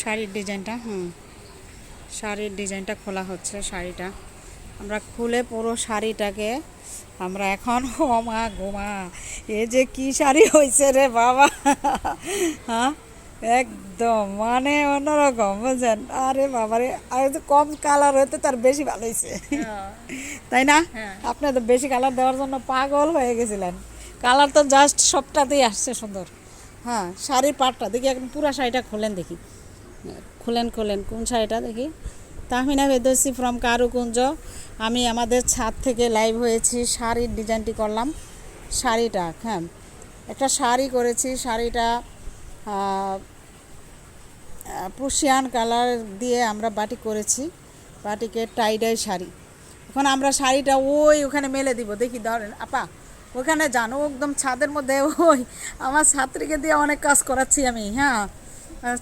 শাড়ির ডিজাইনটা হুম শাড়ির ডিজাইনটা খোলা হচ্ছে শাড়িটা। আমরা খুলে পুরো শাড়িটাকে আমরা এখন ওমা গোমা এ যে কি শাড়ি হয়েছে রে বাবা। হ্যাঁ একদম মানে অন্যরকম বুঝছেন? আরে বাবারে আর কম কালার হতে তার বেশি ভালো হয়েছে তাই না? হ্যাঁ। আপনি তো বেশি কালার দেওয়ার জন্য পাগল হয়ে গেছিলেন। কালার তো জাস্ট সবটাতেই আসছে সুন্দর। হ্যাঁ শাড়ির পাটটা দেখি এখন পুরা শাড়িটা খোলেন দেখি। খুলেন, খোলেন, কোন শাড়িটা দেখি? তাহমিনা ভেদসি ফ্রম কারুকুঞ্জ। আমি আমাদের ছাদ থেকে লাইভ হয়েছি, শাড়ির ডিজাইনটি করলাম। শাড়িটা হ্যাঁ। একটা শাড়ি করেছি, শাড়িটা প্রুশিয়ান কালার দিয়ে আমরা বাটিক করেছি, বাটিকে টাইডাই শাড়ি। এখন আমরা শাড়িটা ওই ওখানে মেলে দিব, দেখি ধরেন, আপা, ওখানে জানো একদম ছাদের মধ্যে, ওই আমার ছাত্রীকে দিয়ে অনেক কাজ করাচ্ছি আমি হ্যাঁ।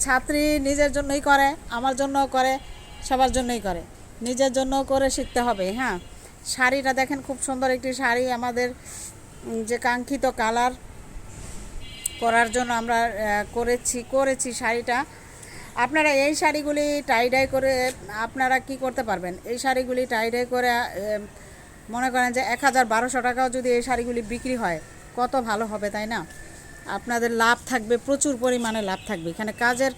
ছাত্রী নিজের জন্যই করে, আমার জন্যও করে, সবার জন্যই করে। নিজের জন্য করে শিখতে হবে হ্যাঁ। শাড়িটা দেখেন খুব সুন্দর একটি শাড়ি, আমাদের যে কাঙ্ক্ষিত কালার করার জন্য আমরা করেছি করেছি শাড়িটা। আপনারা এই শাড়িগুলি টাইডাই করে আপনারা কি করতে পারবেন? এই শাড়িগুলি টাইডাই করে মনে করেন যে এক হাজার বারোশো টাকাও যদি এই শাড়িগুলি বিক্রি হয়, কত ভালো হবে, তাই না? আপনাদের লাভ থাকবে প্রচুর পরিমাণে লাভ থাকবে। এখানে কাজের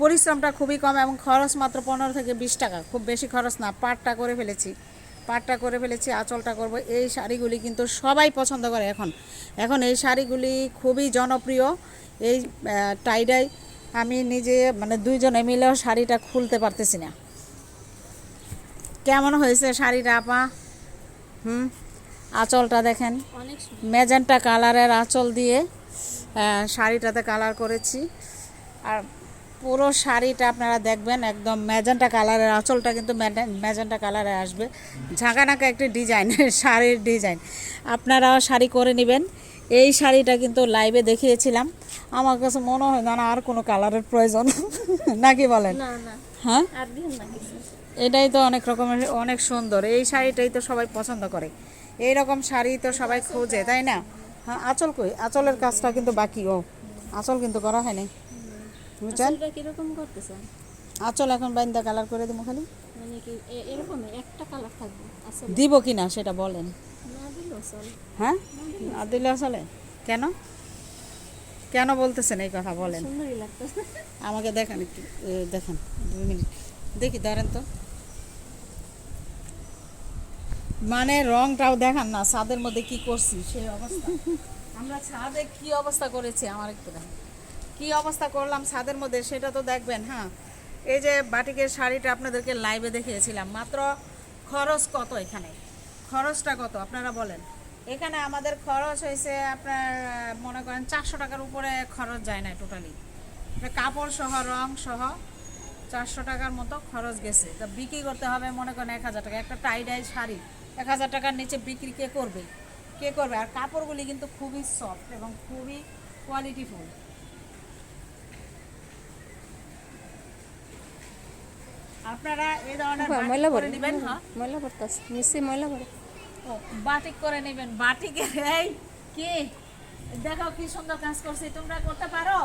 পরিশ্রমটা খুবই কম এবং খরচ মাত্র পনেরো থেকে বিশ টাকা। খুব বেশি খরচ না পাটটা করে ফেলেছি। পাটটা করে ফেলেছি আঁচলটা করব। এই শাড়িগুলি কিন্তু সবাই পছন্দ করে এখন। এখন এই শাড়িগুলি খুবই জনপ্রিয়। এই টাইডাই আমি নিজে মানে দুইজনে মিলেও শাড়িটা খুলতে পারতেছি না। কেমন হয়েছে শাড়িটা আপা? হুম? আঁচলটা দেখেন। ম্যাজেন্টা কালারের আঁচল দিয়ে শাড়িটাতে কালার করেছি। আর পুরো শাড়িটা আপনারা দেখবেন একদম ম্যাজেন্টা কালারের আঁচলটা কিন্তু ম্যাজেন্টা কালারে আসবে। ঝাঁকানাকা একটি ডিজাইন শাড়ির ডিজাইন আপনারাও শাড়ি করে নেবেন। এই শাড়িটা কিন্তু লাইভে দেখিয়েছিলাম। আমার কাছে মনে হয় না না আর কোনো কালারের প্রয়োজন। নাকি বলেন? হ্যাঁ? এটাই তো অনেক রকমের অনেক সুন্দর। এই শাড়িটাই তো সবাই পছন্দ করে। এই রকম শাড়ি তো সবাই খোঁজে তাই না? হ্যাঁ আঁচল কই? আঁচলের কাজটা কিন্তু বাকি ও। আঁচল কিন্তু করা হয়নি বুঝছেন? আসলটা কীরকম করতেছেন? আঁচল এখন বাইন্দা কালার করে দেবো খালি। মানে কি এ- এরকমই একটা কালার থাকবে? দিব কি না সেটা বলেন। হ্যাঁ? না দিলে আসলে কেন? কেন বলতেছেন এই কথা বলেন? সুন্দরই লাগতেছে। আমাকে দেখান একটু। দেখান। দুই মিনিট। দেখি ধরেন তো। মানে রংটাও দেখান না, ছাদের মধ্যে কি করছি, সেই অবস্থা। আমরা ছাদে কি অবস্থা করেছি, আমার একটু কি অবস্থা করলাম ছাদের মধ্যে, সেটা তো দেখবেন হ্যাঁ। এই যে বাটিকের শাড়িটা আপনাদেরকে লাইভে দেখিয়েছিলাম, মাত্র খরচ কত এখানে? খরচটা কত, আপনারা বলেন। এখানে আমাদের খরচ হয়েছে আপনার, মনে করেন, চারশো টাকার উপরে খরচ যায় না টোটালি কাপড় সহ, রং সহ, চারশো টাকার মতো খরচ গেছে। তা বিক্রি করতে হবে, মনে করেন, এক হাজার টাকা। একটা টাইডাই শাড়ি এক হাজার টাকার নিচে বিক্রি কে করবে? কে করবে? আর কাপড়গুলি কিন্তু খুবই সফট এবং খুবই কোয়ালিটিফুল আপনারা এই ধরনের ময়লা নেবেন হ্যাঁ? ময়লা ময়লা ও বাটিক করে নেবেন। বাটিকের এই কি? দেখো কি সুন্দর কাজ করছি। তোমরা করতে পারো?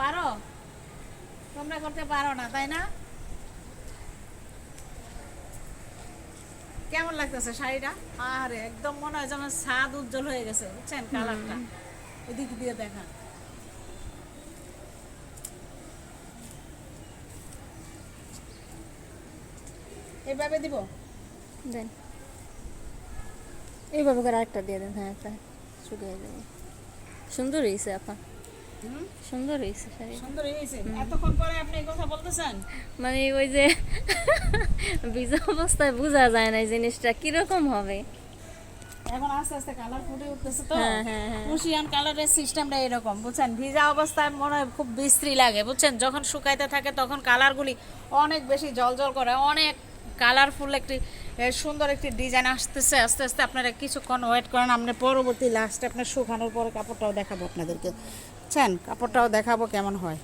পারো? তোমরা করতে পারো না তাই না? কেমন লাগতেছে শাড়িটা? আরে একদম মনে হয় যেন স্বাদ উজ্জ্বল হয়ে গেছে বুঝছেন? কালারটা। এদিক দিয়ে দেখা। এইভাবে দিব? দেন। এইভাবে করে আরেকটা দিয়ে দেন হ্যাঁ একটা শুকিয়ে যাবে। সুন্দর হয়েছে আপা। সুন্দর হয়েছে শাড়ি। সুন্দর হয়েছে এতক্ষণ পরে আপনি এই কথা বলতেছেন? মানে ওই যে ভিজা অবস্থায় বোঝা যায় না জিনিসটা কীরকম হবে। এখন আস্তে আস্তে কালার ফুটে উঠতেছে তো। কুশিয়ান কালারের সিস্টেমটা এরকম বুঝছেন? ভিজা অবস্থায় মনে হয় খুব বিশ্রী লাগে বুঝছেন? যখন শুকাইতে থাকে তখন কালারগুলি অনেক বেশি জলজল করে। অনেক কালারফুল একটি সুন্দর একটি ডিজাইন আসতেছে। আস্তে আস্তে আপনারা কিছুক্ষণ ওয়েট করেন আমরা পরবর্তী লাস্টে আপনার শুকানোর পরে কাপড়টাও দেখাবো আপনাদেরকে। বুঝছেন কাপড়টাও দেখাবো কেমন হয়।